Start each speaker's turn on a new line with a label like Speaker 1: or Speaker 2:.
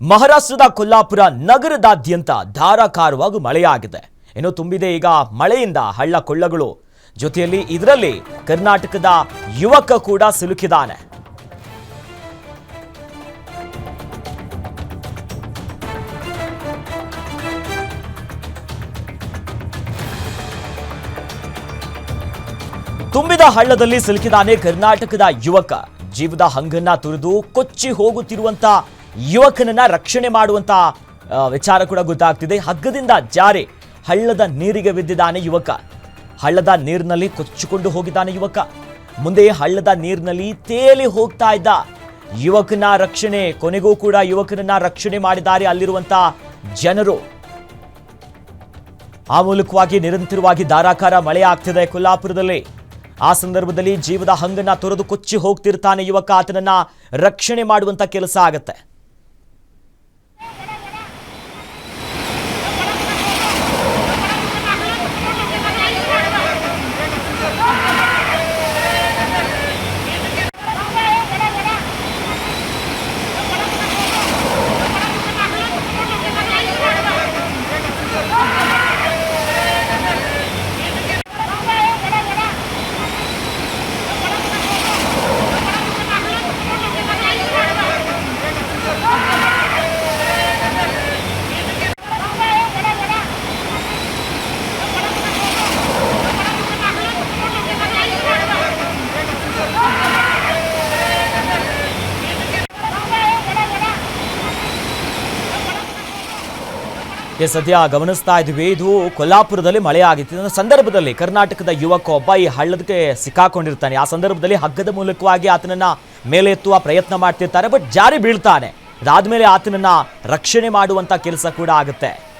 Speaker 1: ಮಹಾರಾಷ್ಟ್ರದ ಕೊಲ್ಲಾಪುರ ನಗರದಾದ್ಯಂತ ಧಾರಾಕಾರವಾಗಿ ಮಳೆಯಾಗಿದೆ. ಇನ್ನು ತುಂಬಿದೆ ಈಗ ಮಳೆಯಿಂದ ಹಳ್ಳ ಕೊಳ್ಳಗಳು. ಜೊತೆಯಲ್ಲಿ ಇದರಲ್ಲಿ ಕರ್ನಾಟಕದ ಯುವಕ ಕೂಡ ಸಿಲುಕಿದ್ದಾನೆ. ತುಂಬಿದ ಹಳ್ಳದಲ್ಲಿ ಸಿಲುಕಿದಾನೆ ಕರ್ನಾಟಕದ ಯುವಕ. ಜೀವದ ಹಂಗನ್ನ ತುರಿದು ಕೊಚ್ಚಿ ಹೋಗುತ್ತಿರುವಂತ ಯುವಕನನ್ನ ರಕ್ಷಣೆ ಮಾಡುವಂತ ವಿಚಾರ ಕೂಡ ಗೊತ್ತಾಗ್ತಿದೆ. ಹಗ್ಗದಿಂದ ಜಾರಿ ಹಳ್ಳದ ನೀರಿಗೆ ಬಿದ್ದಿದ್ದಾನೆ ಯುವಕ. ಹಳ್ಳದ ನೀರಿನಲ್ಲಿ ಕೊಚ್ಚಿಕೊಂಡು ಹೋಗಿದ್ದಾನೆ ಯುವಕ. ಮುಂದೆ ಹಳ್ಳದ ನೀರಿನಲ್ಲಿ ತೇಲಿ ಹೋಗ್ತಾ ಇದ್ದ ಯುವಕನ ರಕ್ಷಣೆ, ಕೊನೆಗೂ ಕೂಡ ಯುವಕನನ್ನ ರಕ್ಷಣೆ ಮಾಡಿದ್ದಾರೆ ಅಲ್ಲಿರುವಂತ ಜನರು. ಆ ಮೂಲಕವಾಗಿ ನಿರಂತರವಾಗಿ ಧಾರಾಕಾರ ಮಳೆ ಆಗ್ತಿದೆ ಕೊಲ್ಲಾಪುರದಲ್ಲಿ. ಆ ಸಂದರ್ಭದಲ್ಲಿ ಜೀವದ ಹಂಗನ್ನ ತೊರೆದು ಕೊಚ್ಚಿ ಹೋಗ್ತಿರ್ತಾನೆ ಯುವಕ. ಆತನನ್ನ ರಕ್ಷಣೆ ಮಾಡುವಂತ ಕೆಲಸ ಆಗತ್ತೆ. ಈ ಸದ್ಯ ಗಮನಿಸ್ತಾ ಇದ್ವಿ. ಇದು ಕೊಲ್ಲಾಪುರದಲ್ಲಿ ಮಳೆ ಆಗಿತ್ತು ಸಂದರ್ಭದಲ್ಲಿ ಕರ್ನಾಟಕದ ಯುವಕ ಒಬ್ಬ ಈ ಹಳ್ಳದಕ್ಕೆ ಸಿಕ್ಕಾಕೊಂಡಿರ್ತಾನೆ. ಆ ಸಂದರ್ಭದಲ್ಲಿ ಹಗ್ಗದ ಮೂಲಕವಾಗಿ ಆತನನ್ನ ಮೇಲೆ ಎತ್ತುವ ಪ್ರಯತ್ನ ಮಾಡ್ತಿರ್ತಾರೆ, ಬಟ್ ಜಾರಿ ಬೀಳ್ತಾನೆ. ಅದಾದ್ಮೇಲೆ ಆತನನ್ನ ರಕ್ಷಣೆ ಮಾಡುವಂತ ಕೆಲಸ ಕೂಡ ಆಗುತ್ತೆ.